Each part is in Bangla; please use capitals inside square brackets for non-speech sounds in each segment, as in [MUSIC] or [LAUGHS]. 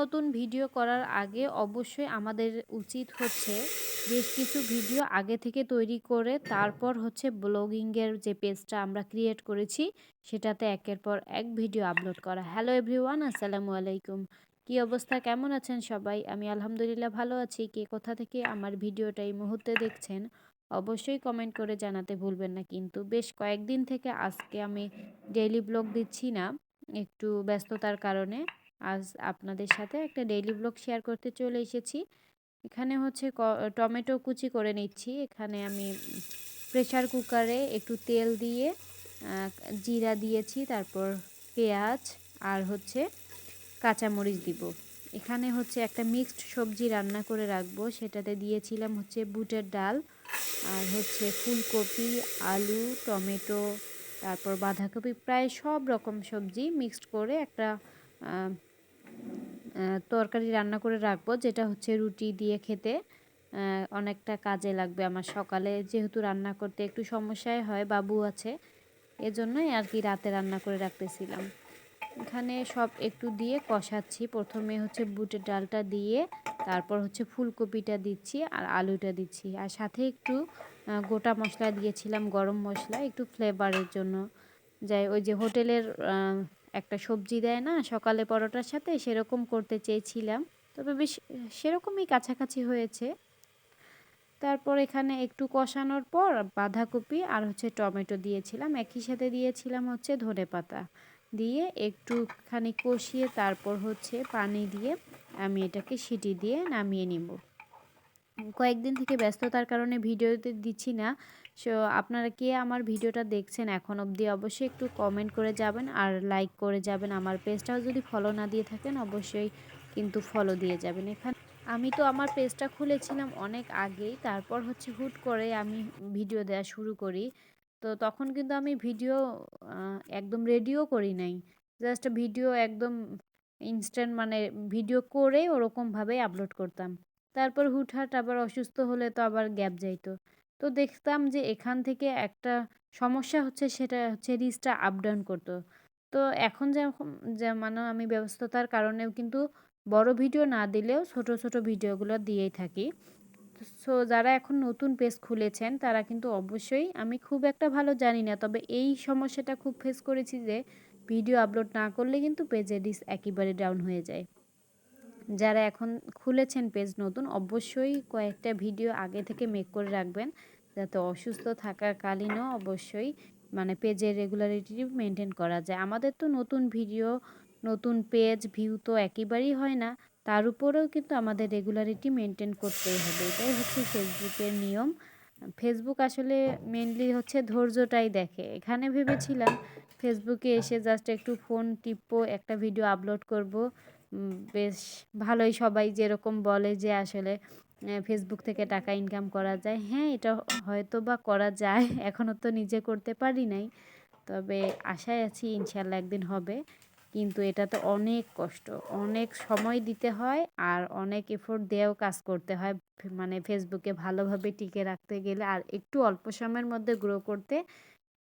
নতুন ভিডিও করার আগে অবশ্যই আমাদের উচিত হচ্ছে বেশ কিছু ভিডিও আগে থেকে তৈরি করে তারপর হচ্ছে ব্লগিংয়ের যে পেজটা আমরা ক্রিয়েট করেছি, সেটাতে একের পর এক ভিডিও আপলোড করা। হ্যালো এভরিওয়ান আসসালামু আলাইকুম। কি অবস্থা? কেমন আছেন সবাই? আমি আলহামদুলিল্লাহ ভালো আছি। কে কোথা থেকে আমার ভিডিওটা এই মুহূর্তে দেখছেন, অবশ্যই কমেন্ট করে জানাতে ভুলবেন না। কিন্তু বেশ কয়েকদিন থেকে আজকে আমি ডেইলি ব্লগ দিচ্ছি না, একটু ব্যস্ততার কারণে। আজ আপনাদের সাথে একটা ডেইলি ব্লগ শেয়ার করতে চলে এসেছি। এখানে হচ্ছে টমেটো কুচি করে নিচ্ছি। এখানে আমি প্রেশার কুকারে একটু তেল দিয়ে জিরা দিয়েছি, তারপর পেঁয়াজ আর হচ্ছে কাঁচামরিচ দিব। এখানে হচ্ছে একটা মিক্সড সবজি রান্না করে রাখব। সেটাতে দিয়েছিলাম হচ্ছে বুটের ডাল আর হচ্ছে ফুলকপি, আলু, টমেটো, তারপর বাঁধাকপি, প্রায় সব রকম সবজি মিক্সড করে একটা তরকারি রান্না করে রাখব, যেটা হচ্ছে রুটি দিয়ে খেতে। অনেকটা কাজে লাগবে আমার সকালে, যেহেতু রান্না করতে একটু সমস্যায় হয়, বাবু আছে। এজন্যই আর কি রাতে রান্না করে রাখতেছিলাম। এখানে সব একটু দিয়ে কষাচ্ছি। প্রথমে হচ্ছে বুটের ডালটা দিয়ে, তারপর হচ্ছে ফুলকপিটা দিচ্ছি আর আলুটা দিচ্ছি। আর সাথে একটু গোটা মশলা দিয়েছিলাম, গরম মশলা, একটু ফ্লেভারের জন্য। যাই, ওই যে হোটেলের একটা সবজি দেয় না, সকালে পরোটার সাথে সেরকম করতে চেয়েছিলাম। তবে বেশ সেরকমই কাছাকাছি হয়েছে। তারপর এখানে একটু কষানোর পর বাঁধাকপি আর হচ্ছে টমেটো দিয়েছিলাম। একই সাথে দিয়েছিলাম হচ্ছে ধনে পাতা দিয়ে একটুখানি কষিয়ে তারপর হচ্ছে পানি দিয়ে আমি এটাকে সিটি দিয়ে নামিয়ে নিব। কয়েকদিন থেকে ব্যস্ততার কারণে ভিডিওতে দিচ্ছি না। সো, আপনারা কে আমার ভিডিওটা দেখছেন এখন অবধি অবশ্যই একটু কমেন্ট করে যাবেন আর লাইক করে যাবেন। আমার পেজটাও যদি ফলো না দিয়ে থাকেন, অবশ্যই কিন্তু ফলো দিয়ে যাবেন। এখানে আমি তো আমার পেজটা খুলেছিলাম অনেক আগেই, তারপর হচ্ছে হুট করে আমি ভিডিও দেওয়া শুরু করি। তো তখন কিন্তু আমি ভিডিও একদম রেডিও করি নাই। জাস্ট ভিডিও একদম ইনস্ট্যান্ট মানে ভিডিও করে ওরকমভাবেই আপলোড করতাম। তারপর হুটহাট আবার অসুস্থ হলে তো আবার গ্যাপ যাইতো। তো দেখতাম যে এখান থেকে একটা সমস্যা হচ্ছে সেটা হচ্ছে রিচটা আপ ডাউন করতো। তো এখন যখন যে মানে আমি ব্যস্ততার কারণেও কিন্তু বড় ভিডিও না দিলেও ছোট ছোট ভিডিওগুলো দিয়েই থাকি। সো যারা এখন নতুন পেজ খুলেছেন তারা কিন্তু অবশ্যই, আমি খুব একটা ভালো জানি না, তবে এই সমস্যাটা খুব ফেস করেছি যে ভিডিও আপলোড না করলে কিন্তু পেজের রিস একেবারে ডাউন হয়ে যায়। যারা এখন খুলেছেন পেজ নতুন, অবশ্যই কয়েকটা ভিডিও আগে থেকে মেক করে রাখবেন। যাতে অসুস্থ থাকাকালীনও অবশ্যই মানে পেজের রেগুলারিটি মেনটেন করা যায়। আমাদের তো নতুন ভিডিও নতুন পেজ ভিউ তো একেবারেই হয় না। তার উপরেও কিন্তু আমাদের রেগুলারিটি মেনটেন করতেই হবে। এটাই হচ্ছে ফেসবুকের নিয়ম। ফেসবুক আসলে মেনলি হচ্ছে ধৈর্যটাই দেখে। এখানে ভেবেছিলাম, ফেসবুকে এসে জাস্ট একটু ফোন টিপবো, একটা ভিডিও আপলোড করব। বেশ ভালোই সবাই যেরকম বলে যে আসলে ফেসবুক থেকে টাকা ইনকাম করা যায়। হ্যাঁ এটা হয়তো বা করা যায় [LAUGHS] এখনও তো নিজে করতে পারি নাই। তবে আশায় আছি ইনশাল্লাহ একদিন হবে। কিন্তু এটা তো অনেক কষ্ট, অনেক সময় দিতে হয় আর অনেক এফোর্ট দিয়েও কাজ করতে হয়। মানে ফেসবুকে ভালোভাবে টিকে রাখতে গেলে আর একটু অল্প সময়ের মধ্যে গ্রো করতে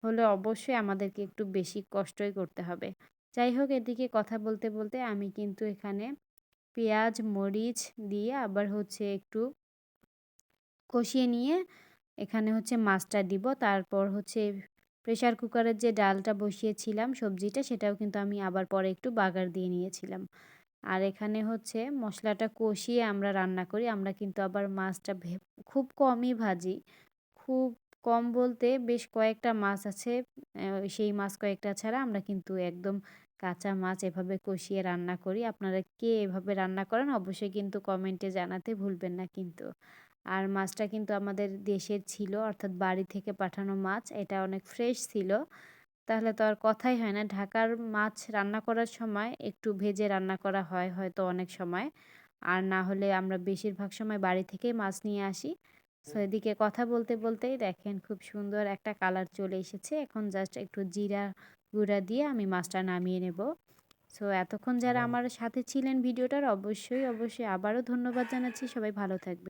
হলে অবশ্যই আমাদেরকে একটু বেশি কষ্টই করতে হবে। যাই হোক এদিকে কথা বলতে বলতে আমি কিন্তু এখানে পেঁয়াজ, মরিচ দিয়ে আবার হচ্ছে একটু কষিয়ে নিয়ে এখানে হচ্ছে মাছটা দিব। তারপর হচ্ছে প্রেশার কুকারের যে ডালটা বসিয়েছিলাম, সবজিটা, সেটাও কিন্তু আমি আবার পরে একটু বাগার দিয়ে নিয়েছিলাম। আর এখানে হচ্ছে মশলাটা কষিয়ে আমরা রান্না করি। আমরা কিন্তু আবার মাছটা খুব কমই ভাজি। খুব কম বলতে বেশ কয়েকটা মাছ আছে সেই মাছ কয়েকটা ছাড়া আমরা কিন্তু একদম কাঁচা মাছ এভাবে কষিয়ে রান্না করি। আপনারা কে এভাবে রান্না করেন অবশ্যই কিন্তু কমেন্টে জানাতে ভুলবেন না কিন্তু। আর মাছটা কিন্তু আমাদের দেশের ছিল, অর্থাৎ বাড়ি থেকে পাঠানো মাছ, এটা অনেক ফ্রেশ ছিল। তাহলে তো আর কথাই হয় না, ঢাকার মাছ রান্না করার সময় একটু ভেজে রান্না করা হয় হয়তো অনেক সময়। আর না হলে আমরা বেশিরভাগ সময় বাড়ি থেকেই মাছ নিয়ে আসি। সো এদিকে কথা বলতে বলতেই দেখেন খুব সুন্দর একটা কালার চলে এসেছে। এখন জাস্ট একটু জিরা গুঁড়া দিয়ে আমি মাছটা নামিয়ে নেব। সো এতক্ষণ যারা আমার সাথে ছিলেন ভিডিওটার অবশ্যই অবশ্যই আবারও ধন্যবাদ জানাচ্ছি। সবাই ভালো থাকবে